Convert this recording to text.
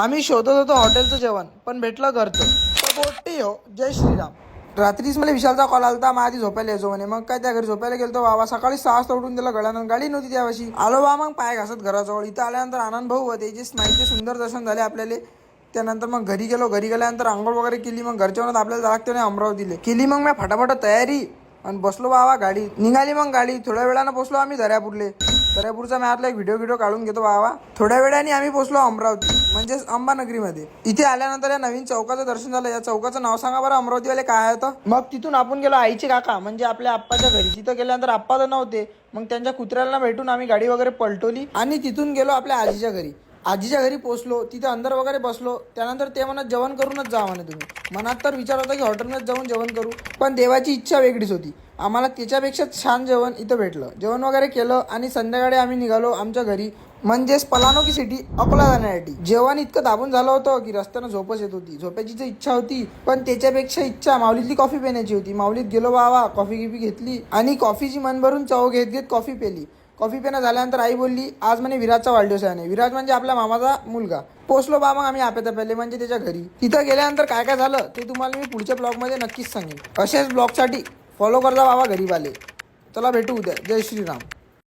आम्ही शोधत होतो हॉटेलचं जेवण पण भेटलं घरचं. तर बोटी हो जय श्रीराम. रात्रीच मला विशालचा कॉल आलता मग आधी झोपायला यायचो म्हणे. मग काय त्या घरी झोपायला गेलो बाबा सकाळी सहा वाजता उठून दिलं गड्यानं गाडी नव्हती त्यावेळी आलो बा मग पाय घासत घराजवळ. इथं आल्यानंतर आनंद भाऊ व त्याचे स्माईलचे सुंदर दर्शन झाले आपल्याला. त्यानंतर मग घरी गेलो. घरी गेल्यानंतर आंघोळ वगैरे केली. मग घरच्या आपल्याला लागते नाही अमरावतीले केली मग मी फटाफट तयारी. आणि बसलो बाबा गाडी. निघाली मग गाडी. थोड्या वेळानं बसलो आम्ही दर्यापूरले. दर्यापूरचा मॅथला एक व्हिडिओ व्हिडिओ काढून घेतो बाबा थोड्या वेळाने आम्ही पोचलो अमरावती म्हणजेच अंबानगरीमध्ये. इथे आल्यानंतर या नवीन चौकाचं दर्शन झालं. या चौकाचं नाव सांगा बरं अमरावतीवाले काय होतं मग तिथून आपण गेलो आईचे काका म्हणजे आपल्या आप्पाच्या घरी. तिथं गेल्यानंतर आप्पा तर नव्हते मग त्यांच्या कुत्र्याला भेटून आम्ही गाडी वगैरे पलटवली आणि तिथून गेलो आपल्या आजीच्या घरी. आजीच्या घरी पोचलो तिथे अंदर वगैरे बसलो. त्यानंतर ते म्हणत जेवण करूनच जा म्हणे तुम्ही. मनात तर विचार होता की हॉटेलमध्ये जाऊन जेवण करू पण देवाची इच्छा वेगळीच होती. आम्हाला त्याच्यापेक्षा छान जेवण इथं भेटलं. जेवण वगैरे केलं आणि संध्याकाळी आम्ही निघालो आमच्या घरी. म्हणजेच पलानो की सिटी अकोला जाण्यासाठी. जेवण इतकं दाबून झालं होतं की रस्त्यानं झोपच येत होती. झोपायची तर इच्छा होती पण त्याच्यापेक्षा इच्छा माऊलीतली कॉफी पिण्याची होती. माऊलीत गेलो बाबा कॉफी गिफी घेतली आणि कॉफीची मन भरून चव घेत घेत कॉफी पेली. कॉफी पिणं झाल्यानंतर आई बोलली आज म्हणे विराजचा वाढदिवस आहे विराज म्हणजे आपल्या मामाचा मुलगा. पोचलो बा मग आम्ही आपल्या पहिले म्हणजे त्याच्या घरी. तिथं गेल्यानंतर काय काय झालं ते तुम्हाला मी पुढच्या ब्लॉगमध्ये नक्कीच सांगेन. असेच ब्लॉगसाठी फॉलो करता बाबा गरीबाले चला भेटू उद्या. जय श्रीराम.